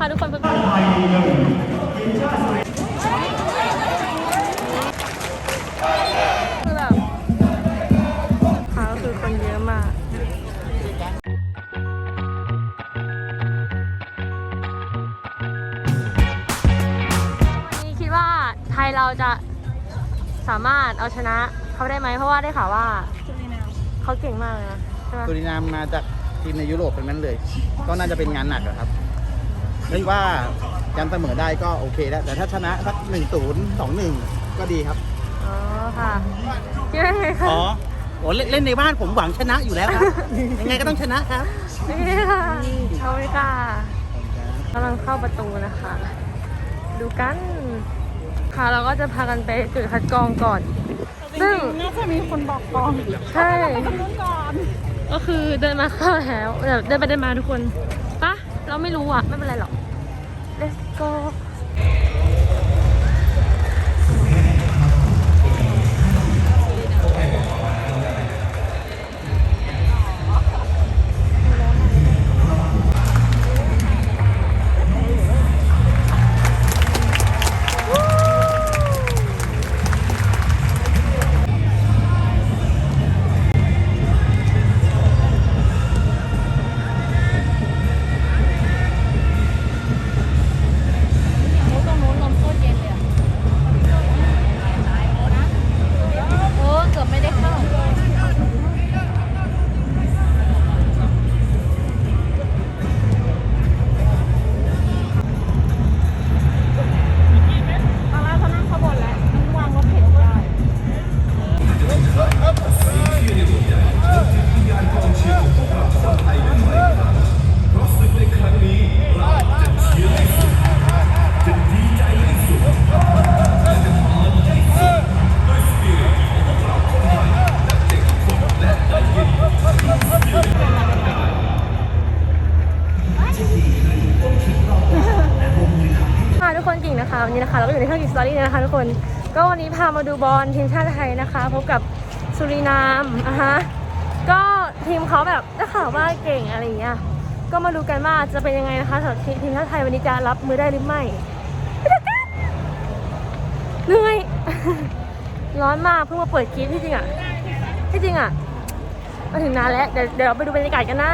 นะคะทุกคนเพื่อนคือแบบค่ะก็คือคนเยอะมากวันนี้คิดว่าไทยเราจะสามารถเอาชนะเขาได้ไหมเพราะว่าได้ข่าวว่าเขาเก่งมากเลยนะใช่ไหม สุรินามมาจากทีมในยุโรปทั้งนั้นเลย ก็น่าจะเป็นงานหนักอะครับ คิดว่าการเสมอได้ก็โอเคแล้ว แต่ถ้าชนะสักหนึ่งศูนย์สองหนึ่งก็ดีครับ อ๋อค่ะคิดว่าไงคะอ๋อโอ้เล่นเล่นในบ้านผมหวังชนะอยู่แล้วครับ ยังไงก็ต้องชนะครับนี่ค่ะขอบคุณค่ะกำลังเข้าประตูนะคะ ดูกัน ค่ะเราก็จะพากันไปจุดคัดกรองก่อน ซึ่งน่าจะมีคนบอกก่อนใช่ทำนู้นก่อนก็คือเดินมาเข้าแล้วเดี๋ยวเดินไปเดินมาทุกคนปะเราไม่รู้อะ ไม่เป็นไรหรอก let's go อยู่ในช่องกิ่งสตอรี่นะคะทุกคน ก็วันนี้พามาดูบอลทีมชาติไทยนะคะ พบกับสุรินามอะฮะ ก็ทีมเขาแบบได้ข่าวว่าเก่งอะไรอย่างเงี้ย ก็มาดูกันว่าจะเป็นยังไงนะคะสำหรับทีมชาติไทยวันนี้จะรับมือได้หรือไม่ไปดูกันเหนื่อย ร้อนมากเพิ่งมาเปิดคลิปที่จริงอะที่จริงอะ มาถึงนานแล้ว เดี๋ยวเดี๋ยวเราไปดูบรรยากาศกันนะ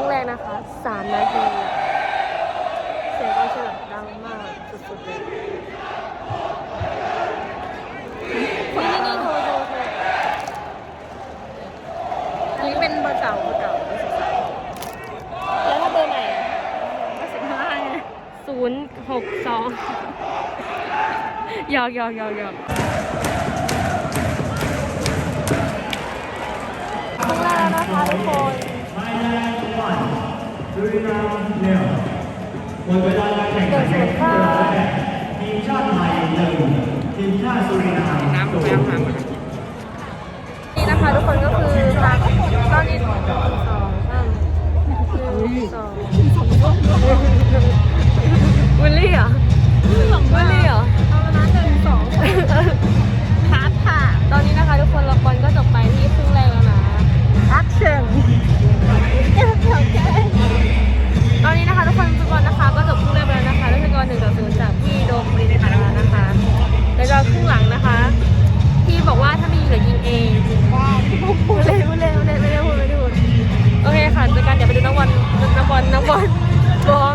รึ่งแรกนะคะสามนาที เสียงก็จะแบดังมากสุดๆเลยนี่นี่โทรโทรโทรอันนี้เป็นเบอร์เก่าเบอร์เก่าแล้วถ้าเบอร์ใหม่อะสิบห้าไงศูนย์หกสองหยอกหยอกหยอกหยอกข้างหน้านะคะทุกคน หมดเวลาการแข่งขันในครึ่งแรกทีมชาติไทยหนึ่งทีมชาติสุรินทร์น้ำน้ำน้ำนี่นะคะทุกคนก็คือพักตอนนี้สองสามหนึ่งสองวิลลี่เหรอ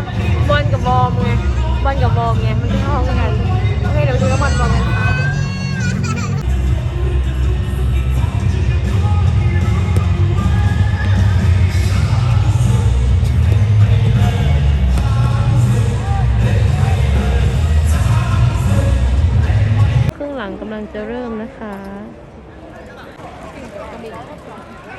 มบอลกับบอมไงบอลกับบอมไงมันไม่เข้ากันโอเคเดี๋ยวไปดูนักบอลบอมกันค่ะครึ่งหลังกำลังจะเริ่มนะคะ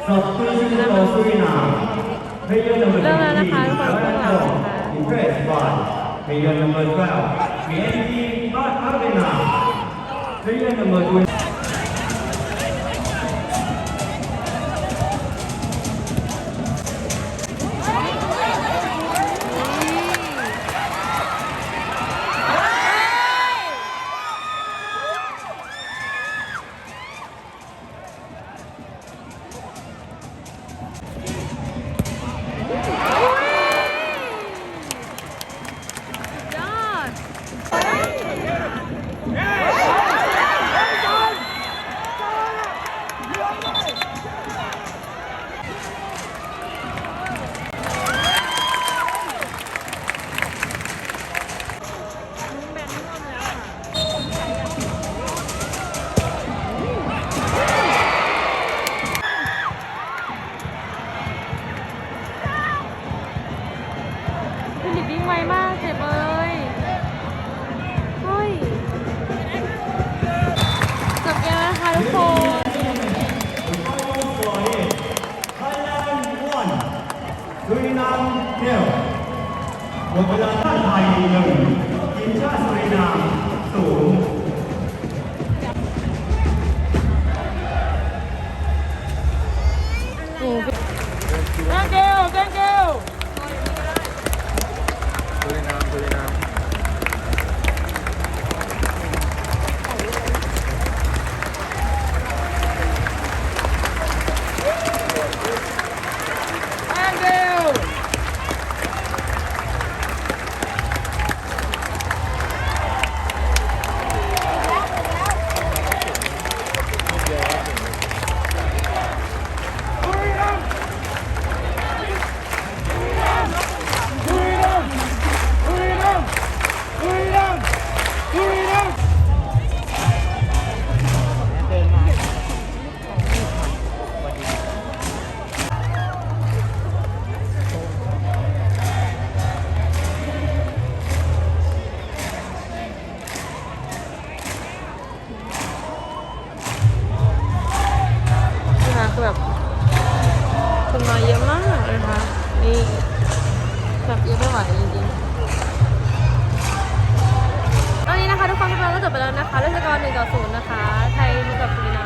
เริ่มแล้วนะคะทุกคนข้างหลัง impressed by player number 12, Bianchi Martarena. Player number 20. ามเนลหมดเวลาชานไทยหนึ่งทีมชาติสุรินาม แบบคนมาเยอะมากเลยค่ะนี่แบบเยอะไม่ไหวจริงๆตอนนี้นะคะทุกคนทุกคนก็จบไปแล้วนะคะด้วยสกอร์หนึ่งต่อศูนย์นะคะ ไทยมีกับสุริน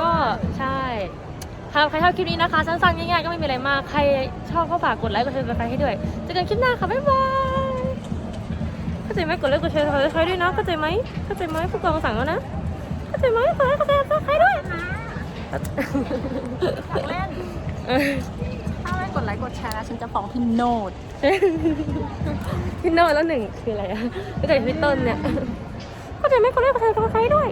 ก็ใช่ถ้าใครชอบคลิปนี้นะคะ สั้นๆ ง่ายๆ ก็ไม่มีอะไรมาก ใครชอบก็ฝากกดไลค์กดแชร์กดไลค์ให้ด้วยเจอกันคลิปหน้าค่ะ บ๊ายบายเข้าใจไหมกดไลค์กดแชร์กดไลค์ด้วยนะเข้าใจไหมเข้าใจไหมผู้กองสั่งแล้วนะเข้าใจไหมกดไลค์กดแชร์กดไลค์ด้วยอยากเล่นเออถ้าไม่กดไลค์กดแชร์นะฉันจะฟ้องพี่โนดพี่โน่แล้วหนึ่งคืออะไรอะรู้จักพี่ต้นเนี่ยเข้าใจไหมกดไลค์กดแชร์กดไลค์ด้วย